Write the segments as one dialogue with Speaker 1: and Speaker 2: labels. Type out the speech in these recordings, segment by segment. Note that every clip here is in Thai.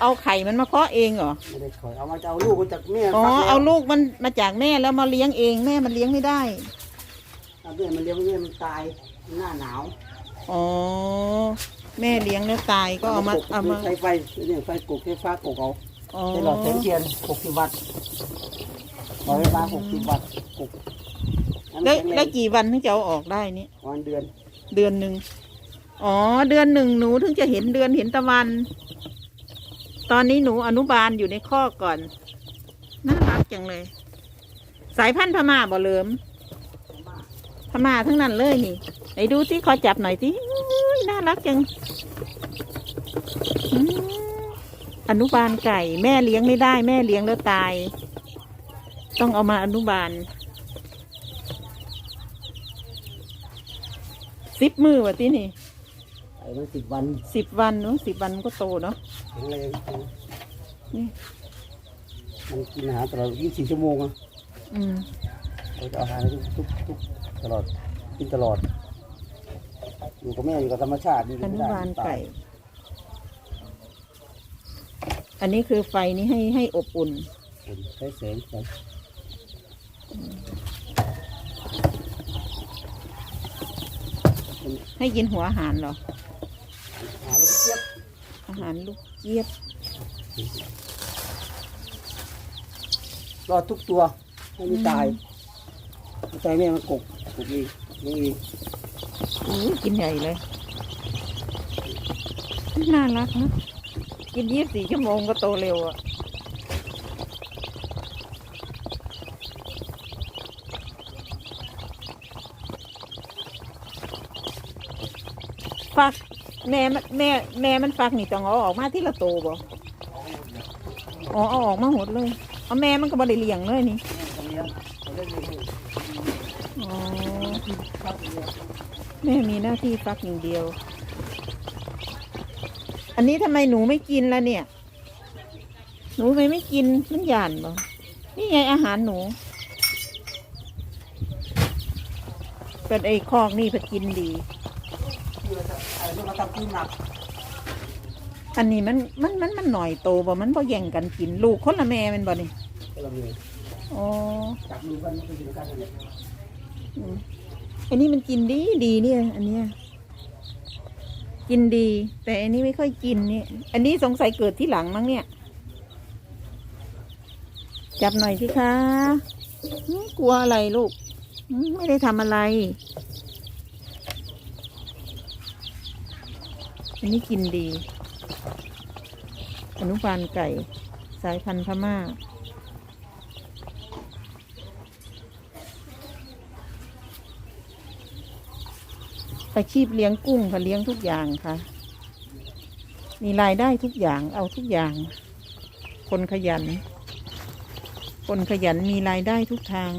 Speaker 1: เอาไข่มันมาเพาะเองเหรอ
Speaker 2: ไม่ได้ขอยเอามาจะเอาลูกมาจากแม่
Speaker 1: อ๋อ
Speaker 2: ฟักแล้ว
Speaker 1: เอาลูกมันมาจากแม่แล้วมาเลี้ยงเองแม่มันเลี้ยงไม่ได้
Speaker 2: เอาแม่มันเลี้ยงแม่มันตายหน้าหนาว
Speaker 1: อ๋อแม่เลี้ยงแล้วตายก็เอามาเอามา
Speaker 2: ใช้ไฟเนี่ยไฟกกไฟฟ้ากกเอา
Speaker 1: อ๋อ
Speaker 2: ใช้หลอดแสงเทียนหกสิบวัตต์หลอดไฟฟ้าหกสิบวัตต์กกอัน
Speaker 1: แล้ว
Speaker 2: แข็งรง
Speaker 1: แล้วกี่วันถึงจะเอาออกได้นี่
Speaker 2: วันเดือน
Speaker 1: เดือนหนึ่งอ๋อเดือนหนึ่งหนูถึงจะเห็นเดือนเห็นตะวัน ตอนนี้หนูอนุบาลอยู่ในข้อก่อน น่ารักจังเลย สายพันธุ์พม่าบ่เลิมพม่าทั้งนั้นเลยนี่ไหนดูสิขอจับหน่อยสิน่ารักจังอืมอนุบาลไก่ แม่เลี้ยงไม่ได้ แม่เลี้ยงแล้วตาย ต้องเอามาอนุบาลสิบมือวะที่นี่
Speaker 2: ไอ้มันสิบวัน
Speaker 1: สิบวันเนาะสิบวันมันก็โตเนาะ
Speaker 2: แข็งแรง
Speaker 1: นี่
Speaker 2: มันกินอาหารตลอดยี่สิบสี่ชั่วโมงอะ
Speaker 1: อืม
Speaker 2: เราจะเอาอาหารทุกทุกทุกตลอด กินตลอด อยู่กับแม่อยู่กับธรรมชาติอยู่
Speaker 1: อ
Speaker 2: กับ
Speaker 1: นุ
Speaker 2: ธรรมช
Speaker 1: บาล
Speaker 2: ติ
Speaker 1: ไก่ อันนี้คือไฟนี้ให้ให้อบอุ่น
Speaker 2: ใช้แสงไฟ
Speaker 1: ให้กินหัวอาหารเหรอ
Speaker 2: หาลูกเจี๊ยบ
Speaker 1: อาหารลูกเจี๊ยบ
Speaker 2: รอดทุกตัวไม่มีตายไม่ตายแม่มันกบกบเองนี่เอง
Speaker 1: อู้กินใหญ่เลย น่ารักนะกินยี่สิบสี่ชั่วโมงก็โตเร็วอะฟัก แม่มันแม่แม่มันฟักนี่ต้องเอาออกมาที่ละโตบ่ อ๋อเอาออกมาหมดเลย เอาแม่มันก็บ่ได้เลี้ยงเลยนี่
Speaker 2: แม่เขาเลี้ยงเขาเล่นเลี้ยง
Speaker 1: อ๋อ แม่มีหน้าที่ฟักอย่างเดียว อันนี้ทำไมหนูไม่กินล่ะเนี่ย หนูทำไมไม่กินมันหยานบ่ นี่ไงอาหารหนูเป็นไอ้คอกนี่เพิ่นกินดี
Speaker 2: ที่เราจะอะไรที่มาทำที่หนัก
Speaker 1: อันนี้มันมันมันมันหน่อยโตบ่มันบ่แย่งกันกินลูกคนละแม่แมันบ่นี่
Speaker 2: ย
Speaker 1: อ๋อ
Speaker 2: จับมือกันไปถึงกันเลย
Speaker 1: อืมอันนี้มันกินดีดีเนี่ย อันเนี้ยกินดี แต่อันนี้ไม่ค่อยกินเนี่ยอันนี้สงสัยเกิดที่หลังมั้งเนี่ย จับหน่อยสิคะอืมกลัวอะไรลูกอืมไม่ได้ทำอะไร อันนี้กินดี อนุบาลไก่ สายพันธุ์พม่าอาชีพเลี้ยงกุ้งค่ะเลี้ยงทุกอย่างค่ะ มีรายได้ทุกอย่างเอาทุกอย่าง คนขยัน คนขยันมีรายได้ทุกทาง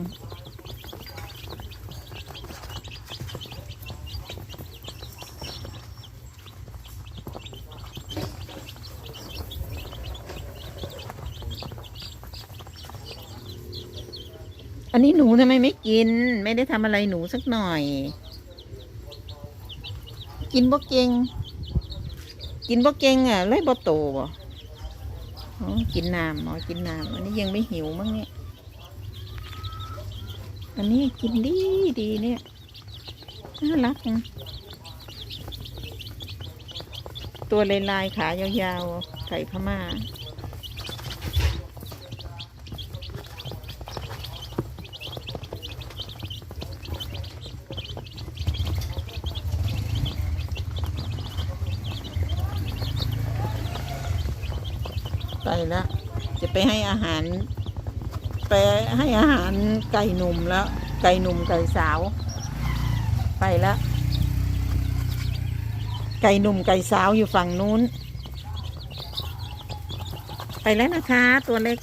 Speaker 1: อันนี้หนูทำไมไม่กิน ไม่ได้ทำอะไรหนูสักหน่อย กินบ่เก่งกินบ่เก่งอะเลยบ่โตบ่กินน้ำอ๋อกินน้ำอันนี้ยังไม่หิวมั้งเนี่ยอันนี้กินดีดีเนี่ยน่ารักนะตัวลายลายๆขายาวๆไก่พม่า แล้ว จะไปให้อาหาร ไปให้อาหารไก่หนุ่มแล้ว ไก่หนุ่มไก่สาว ไปแล้ว ไก่หนุ่มไก่สาวอยู่ฝั่งนู้น ไปแล้วนะคะ ตัวเล็ก